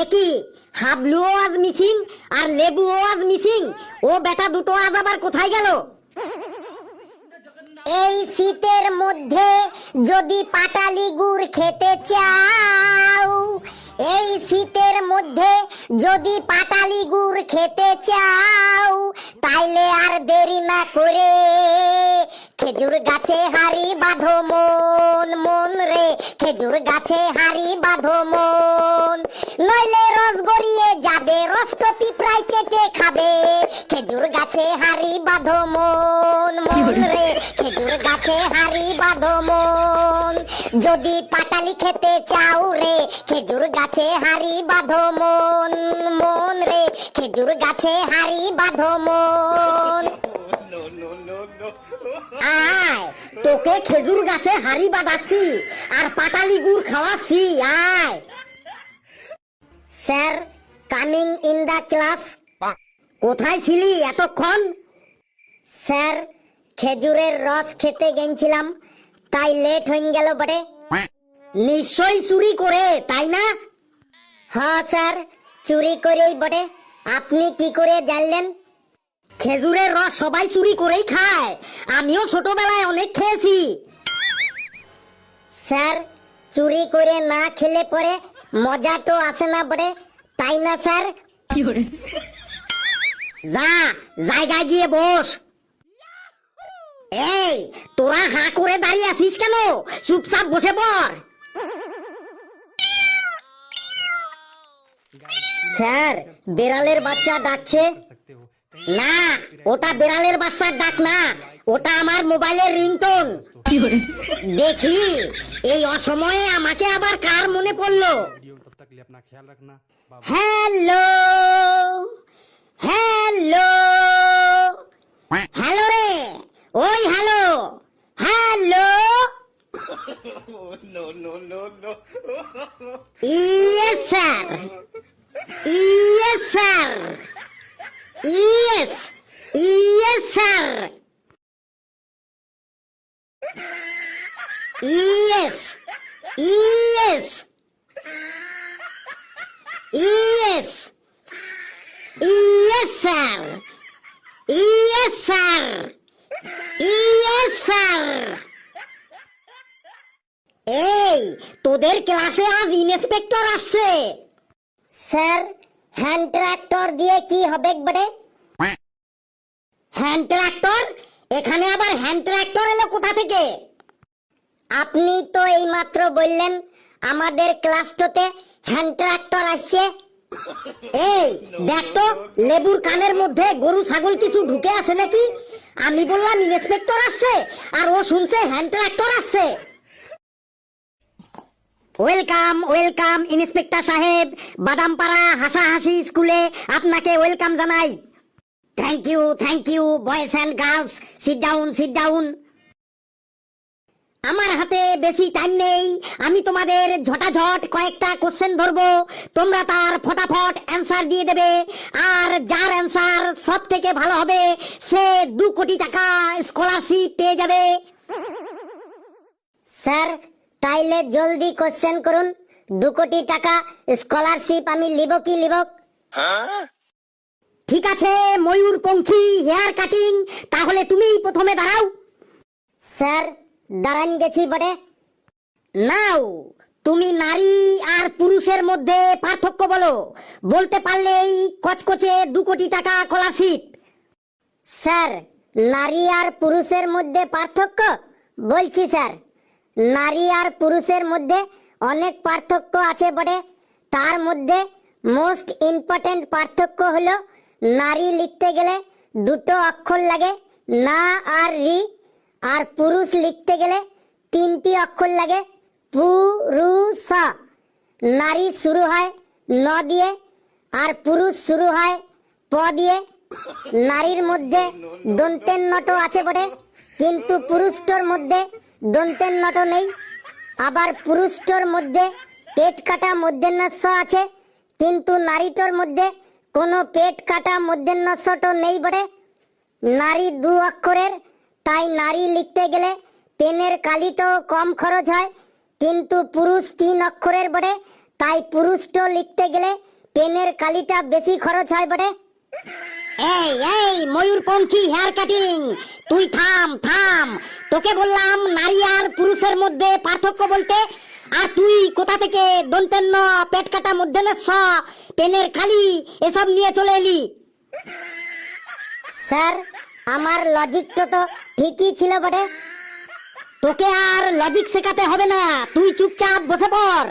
একই, হাবলুও আজ মিসিং আর লেবুও আজ মিসিং ও বেটা দুটো আজ আবার কোথায় গেল? এই শীতের মধ্যে যদি পাটালি গুড় খেতে চাও, এই শীতের মধ্যে যদি পাটালি গুড় খেতে চাও, তাইলে আর দেরি না করে খেজুর গাছে হাড়ি বাঁধো মন নইলে রস গড়িয়ে যাবে পিঁপড়ায় চেটে খাবে। খেজুর গাছে হাড়ি বাঁধো মন মন রে খেজুর গাছে হাড়ি বাঁধো মন। যদি পাটালি খেতে চাও রে খেজুর গাছে হাড়ি বাঁধো মন মন রে খেজুর গাছে হাড়ি বাঁধো মন। আয় তোকে খেজুর গাছে হাড়ি বাঁধাচ্ছি আর পাটালি গুড় খাওয়াচ্ছি আয়। Sir coming in the class কোথায় ছিলি এতক্ষণ? স্যার খেজুরের রস খেতে গেছিলাম, তাই লেট হয়ে গেল বটে। নিশ্চয়ই চুরি করে, তাই না? হ্যাঁ স্যার চুরি করেই বটে। আপনি কি করে জানলেন? খেজুরের রস সবাই চুরি করেই খায়, আমিও ছোটবেলায় অনেক খেয়েছি। স্যার চুরি করে না খেলে পরে মজা তো আছে না বটে তাই না স্যার? যা জায়গায় গিয়ে বস। এই তোরা হা করে দাঁড়িয়ে আছিস কেন? চুপচাপ বসে পড়। স্যার বেড়ালের বাচ্চা ডাকছে। না ওটা বেড়ালের বাচ্চার ডাক না ওটা আমার মোবাইলের রিংটোন। দেখি এই অসময়ে আমাকে আবার কার মনে পড়ল? Hello Hello Hello Hello Oh no no no no Yes sir. Yes sir. Yes. Yes sir. Yes. Yes. Yes, Yes, sir. Yes, sir. Yes, sir. এই তোদের ক্লাসে আজ ইন্সপেক্টর আসছে স্যার হ্যান্ড ট্রাক্টর দিয়ে কি হবে বটে হ্যান্ড ট্রাক্টর এখানে আবার হ্যান্ড ট্রাক্টর এলো কোথা থেকে আপনি তো এইমাত্র বললেন আমাদের ক্লাসটাতে হ্যান্ড ট্রাক্টর আসছে। এই, দেখ তো, লেবুর কানের মধ্যে গরু, ছাগল কিছু ঢুকে আছে নাকি? আমি বললাম ইন্সপেক্টর আসছে, আর ও শুনছে হ্যান্ড ট্রাক্টর আসছে। ওয়েলকাম ওয়েলকাম ইন্সপেক্টর সাহেব। বাদামপাড়া হাসাহাসি স্কুলে আপনাকে ওয়েলকাম জানাই। Thank you thank you boys and girls sit down sit down আমার হাতে বেশি টাইম নেই। আমি তোমাদের ঝটাঝট কয়েকটা কোশ্চেন ধরবো। তোমরা তার ফটাফট অ্যান্সার দিয়ে দেবে। আর যার অ্যান্সার সব থেকে ভালো হবে সে দু কোটি টাকা স্কলারশিপ পেয়ে যাবে। স্যার তাইলে জলদি কোশ্চেন করুন। দু কোটি টাকা স্কলারশিপ আমি লিব কি লিব? ঠিক আছে ময়ূর পঙ্খী হেয়ার কাটিং তাহলে তুমি প্রথমে দাঁড়াও। স্যার দাঁড়ান গেছি বটে নাও, তুমি নারী আর পুরুষের মধ্যে পার্থক্য বলো। বলতে পারলেই কচকচে দু কোটি টাকা স্কলারশিপ স্যার, নারী আর পুরুষের মধ্যে পার্থক্য? বলছি স্যার, নারী আর পুরুষের মধ্যে অনেক পার্থক্য আছে বটে। তার মধ্যে মোস্ট ইম্পর্টেন্ট পার্থক্য হলো, নারী লিখতে গেলে দুটো অক্ষর লাগে, না আর রি। আর পুরুষ লিখতে গেলে তিনটি অক্ষর লাগে। পুরুষ। নারী শুরু হয় ন দিয়ে, আর পুরুষ শুরু হয় প দিয়ে। নারীর মধ্যে দন্তের নট আছে বটে, কিন্তু পুরুষটোর মধ্যে দন্তের নট নেই। আবার পুরুষটোর মধ্যে পেট কাটা মধ্যাহ্নস্য আছে, কিন্তু নারীটোর মধ্যে কোনো পেট কাটা মধ্যাহ্নস্যটা নেই বটে। নারী দু অক্ষরের তাই নারী লিখতে গেলে পেনের কালিটাও কম খরচ হয় কিন্তু পুরুষ তিন অক্ষরের বটে। তাই পুরুষটো লিখতে গেলে পেনের কালিটা বেশি খরচ হয় বটে। এই এই ময়ূরপঙ্খী হেয়ার কাটিং। তুই থাম থাম। তোকে বললাম নারী আর পুরুষের মধ্যে পার্থক্য বলতে আর তুই কোথা থেকে দন্তেন্ন পেট কাটা মধ্যে স পেনের খালি এসব নিয়ে চলে এলি। স্যার আমার লজিকটা তো ঠিকই ছিল বটে। তোকে আর লজিক শেখাতে হবে না। তুই চুপচাপ বসে পড়।